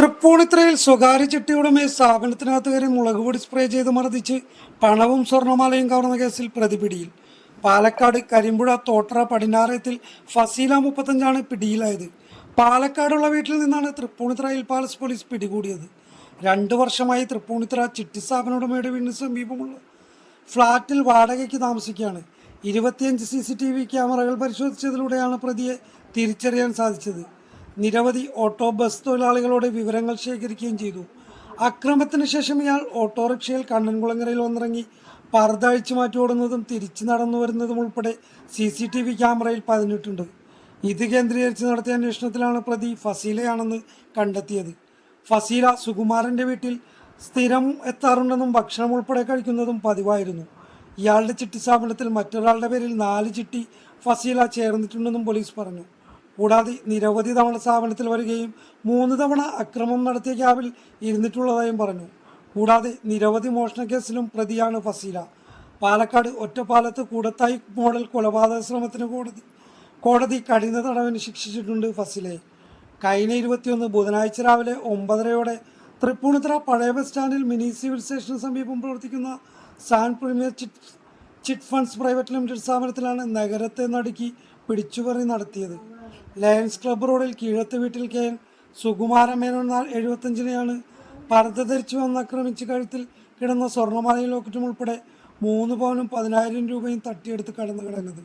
തൃപ്പൂണിത്തുറയിൽ സ്വകാര്യ ചിട്ടിയുടമയെ സ്ഥാപനത്തിനകത്ത് കയറി മുളക് പൊടി സ്പ്രേ ചെയ്ത് മർദ്ദിച്ച് പണവും സ്വർണമാലയും കവർന്ന കേസിൽ പ്രതിപിടിയിൽ. പാലക്കാട് കരിമ്പുഴ തോട്ടറ പടിഞ്ഞാറയത്തിൽ ഫസീല മുപ്പത്തഞ്ചാണ് പിടിയിലായത്. പാലക്കാടുള്ള വീട്ടിൽ നിന്നാണ് തൃപ്പൂണിത്തുറ ഹിൽ പാലസ് പോലീസ് പിടികൂടിയത്. രണ്ടു വർഷമായി തൃപ്പൂണിത്ര ചിട്ടി സ്ഥാപന ഉടമയുടെ വീടിന് സമീപമുള്ള ഫ്ളാറ്റിൽ വാടകയ്ക്ക് താമസിക്കുകയാണ്. ഇരുപത്തിയഞ്ച് സി സി ടി വി ക്യാമറകൾ പരിശോധിച്ചതിലൂടെയാണ് പ്രതിയെ തിരിച്ചറിയാൻ സാധിച്ചത്. നിരവധി ഓട്ടോ ബസ് തൊഴിലാളികളുടെ വിവരങ്ങൾ ശേഖരിക്കുകയും ചെയ്തു. അക്രമത്തിന് ശേഷം ഇയാൾ ഓട്ടോറിക്ഷയിൽ കണ്ണൻകുളങ്ങരയിൽ വന്നിറങ്ങി. പർദ്ദ അഴിച്ചു മാറ്റി ഓടുന്നതും തിരിച്ചു നടന്നു വരുന്നതും ഉൾപ്പെടെ സി സി ടി വി ക്യാമറയിൽ പതിഞ്ഞിട്ടുണ്ട്. ഇത് കേന്ദ്രീകരിച്ച് നടത്തിയ അന്വേഷണത്തിലാണ് പ്രതി ഫസീലയാണെന്ന് കണ്ടെത്തിയത്. ഫസീല സുകുമാരന്റെ വീട്ടിൽ സ്ഥിരം എത്താറുണ്ടെന്നും ഭക്ഷണം ഉൾപ്പെടെ കഴിക്കുന്നതും പതിവായിരുന്നു. ഇയാളുടെ ചിട്ടി സ്ഥാപനത്തിൽ മറ്റൊരാളുടെ പേരിൽ നാല് ചിട്ടി ഫസീല ചേർന്നിട്ടുണ്ടെന്നും പോലീസ് പറഞ്ഞു. കൂടാതെ നിരവധി തവണ സ്ഥാപനത്തിൽ വരികയും മൂന്ന് തവണ അക്രമം നടത്തിയ ക്യാബിൽ ഇരുന്നിട്ടുള്ളതായും പറഞ്ഞു. കൂടാതെ നിരവധി മോഷണ കേസിലും പ്രതിയാണ് ഫസീല. പാലക്കാട് ഒറ്റപ്പാലത്ത് കൂടത്തായി മോഡൽ കൊലപാതക ശ്രമത്തിന് കോടതി കോടതി കഠിന തടവിന് ശിക്ഷിച്ചിട്ടുണ്ട് ഫസീലയെ. കഴിഞ്ഞ ഇരുപത്തിയൊന്ന് ബുധനാഴ്ച രാവിലെ ഒമ്പതരയോടെ തൃപ്പൂണിത്തുറ പഴയ ബസ് സ്റ്റാൻഡിൽ മിനി സിവിൽ സ്റ്റേഷന് സമീപം പ്രവർത്തിക്കുന്ന San Premier Chit Chit Funds Private Limited സ്ഥാപനത്തിലാണ് നഗരത്തെ നടുക്കി പിടിച്ചുപറി നടത്തിയത്. ലയൺസ് ക്ലബ്ബ് റോഡിൽ കീഴത്ത് വീട്ടിൽ കെ എൻ സുകുമാര മേനോൻ നാൾ എഴുപത്തഞ്ചിനെയാണ് പർദ്ദ ധരിച്ചു വന്ന് ആക്രമിച്ച് കഴുത്തിൽ കിടന്ന സ്വർണമാലയും ലോക്കറ്റും ഉൾപ്പെടെ മൂന്ന് പവനും പതിനായിരം രൂപയും തട്ടിയെടുത്ത് കടന്നു കിടന്നത്